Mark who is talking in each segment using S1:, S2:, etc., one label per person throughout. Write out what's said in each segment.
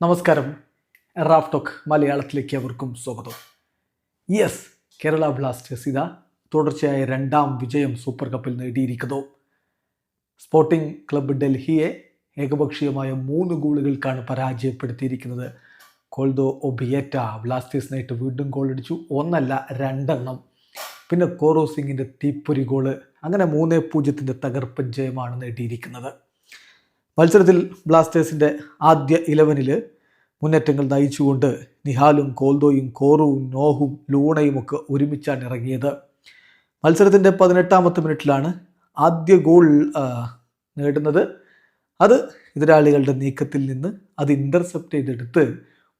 S1: നമസ്കാരം. Raf talk മലയാളത്തിലേക്ക് അവർക്കും സ്വാഗതം. യെസ് കേരള ബ്ലാസ്റ്റേഴ്സ് ഇതാ തുടർച്ചയായ രണ്ടാം വിജയം സൂപ്പർ കപ്പിൽ നേടിയിരിക്കുന്നു. സ്പോർട്ടിംഗ് ക്ലബ് ഡൽഹിയെ ഏകപക്ഷീയമായ മൂന്ന് ഗോളുകൾക്കാണ് പരാജയപ്പെടുത്തിയിരിക്കുന്നത്. കോൾദോ ഒബിയേറ്റ ബ്ലാസ്റ്റേഴ്സിനായിട്ട് വീണ്ടും ഗോളടിച്ചു ഒന്നല്ല രണ്ടെണ്ണം. പിന്നെ കോറോ സിംഗിന്റെ തീപ്പൊരി ഗോൾ അങ്ങനെ മൂന്ന് പൂജ്യത്തിന്റെ തകർപ്പൻ ജയമാണ് നേടിയിരിക്കുന്നത്. മത്സരത്തിൽ ബ്ലാസ്റ്റേഴ്സിന്റെ ആദ്യ ഇലവനിൽ മുന്നേറ്റങ്ങൾ നയിച്ചുകൊണ്ട് നിഹാലും കോൽദോയും കോറുവും നോഹും ലൂണയും ഒക്കെ ഒരുമിച്ചാണ് ഇറങ്ങിയത്. മത്സരത്തിന്റെ പതിനെട്ടാമത്തെ മിനിറ്റിലാണ് ആദ്യ ഗോൾ നേടുന്നത്. അത് എതിരാളികളുടെ നീക്കത്തിൽ നിന്ന് അത് ഇന്റർസെപ്റ്റ് ചെയ്തെടുത്ത്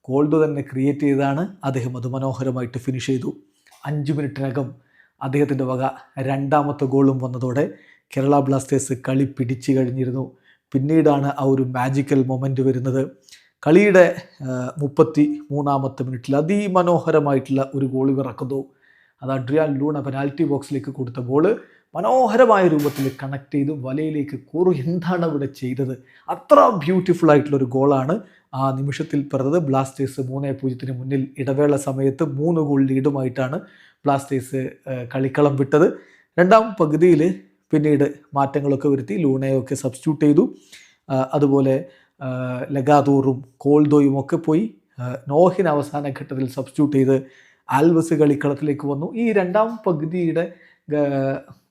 S1: കോൾഡോ തന്നെ ക്രിയേറ്റ് ചെയ്താണ് അദ്ദേഹം അത് മനോഹരമായിട്ട് ഫിനിഷ് ചെയ്തു. അഞ്ച് മിനിറ്റിനകം അദ്ദേഹത്തിന്റെ വക രണ്ടാമത്തെ ഗോളും വന്നതോടെ കേരള ബ്ലാസ്റ്റേഴ്സ് കളി പിടിച്ചു കഴിഞ്ഞിരുന്നു. പിന്നീടാണ് ആ ഒരു മാജിക്കൽ മൊമെന്റ് വരുന്നത്. കളിയുടെ മുപ്പത്തി മൂന്നാമത്തെ മിനിറ്റിൽ അതിമനോഹരമായിട്ടുള്ള ഒരു ഗോൾ ഇറക്കുന്നു. അത് അഡ്രിയാൻ ലൂണ പെനാൽറ്റി ബോക്സിലേക്ക് കൊടുത്ത ബോൾ മനോഹരമായ രൂപത്തിൽ കണക്ട് ചെയ്ത് വലയിലേക്ക് കൂറു. എന്താണ് ഇവിടെ ചെയ്തത്? അത്ര ബ്യൂട്ടിഫുൾ ആയിട്ടുള്ള ഒരു ഗോളാണ് ആ നിമിഷത്തിൽ പിറന്നത് ബ്ലാസ്റ്റേഴ്സ് മൂന്നേ പൂജ്യത്തിന് മുന്നിൽ ഇടവേള സമയത്ത് മൂന്ന് ഗോൾ ലീഡുമായിട്ടാണ് ബ്ലാസ്റ്റേഴ്സ് കളിക്കളം വിട്ടത്. രണ്ടാം പകുതിയിൽ പിന്നീട് മാറ്റങ്ങളൊക്കെ വരുത്തി ലൂണയൊക്കെ സബ്സ്റ്റിറ്റ്യൂട്ട് ചെയ്തു. അതുപോലെ ലഗാദൂറും കോൾദോയും ഒക്കെ പോയി നോഹിന് അവസാന ഘട്ടത്തിൽ സബ്സ്റ്റിറ്റ്യൂട്ട് ചെയ്ത് ആൽവസ് കളിക്കളത്തിലേക്ക് വന്നു. ഈ രണ്ടാം പകുതിയുടെ കളി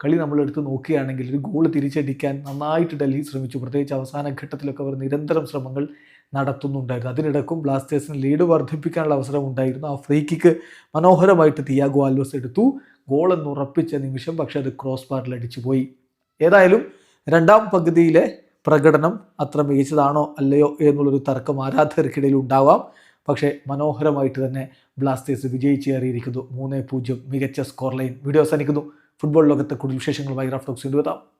S1: കളി നമ്മളെടുത്ത് നോക്കുകയാണെങ്കിൽ ഒരു ഗോൾ തിരിച്ചടിക്കാൻ നന്നായിട്ട് ഡൽഹി ശ്രമിച്ചു. പ്രത്യേകിച്ച് അവസാന ഘട്ടത്തിലൊക്കെ അവർ നിരന്തരം ശ്രമങ്ങൾ നടത്തുന്നുണ്ടായിരുന്നു. അതിനിടക്കും ബ്ലാസ്റ്റേഴ്സിന് ലീഡ് വർദ്ധിപ്പിക്കാനുള്ള അവസരം ഉണ്ടായിരുന്നു. ആ ഫ്രീ കിക്ക് മനോഹരമായിട്ട് തിയാഗോ ആൽവസ് എടുത്തു. ഗോൾ എന്ന് ഉറപ്പിച്ച നിമിഷം പക്ഷേ അത് ക്രോസ് ബാറിൽ അടിച്ചു പോയി. ഏതായാലും രണ്ടാം പകുതിയിലെ പ്രകടനം അത്ര മികച്ചതാണോ അല്ലയോ എന്നുള്ളൊരു തർക്കം ആരാധകർക്കിടയിൽ ഉണ്ടാവാം. പക്ഷേ മനോഹരമായിട്ട് തന്നെ ബ്ലാസ്റ്റേഴ്സ് വിജയിച്ച് കയറിയിരിക്കുന്നു. മൂന്ന് പൂജ്യം മികച്ച സ്കോർ ലൈൻ വീഡിയോ അവസാനിക്കുന്നു. ഫുട്ബോൾ ലോകത്തെ കൂടുതൽ വിശേഷങ്ങൾ വിശേഷങ്ങളുമായി ടോക്സ് കൊണ്ടുവെത്താം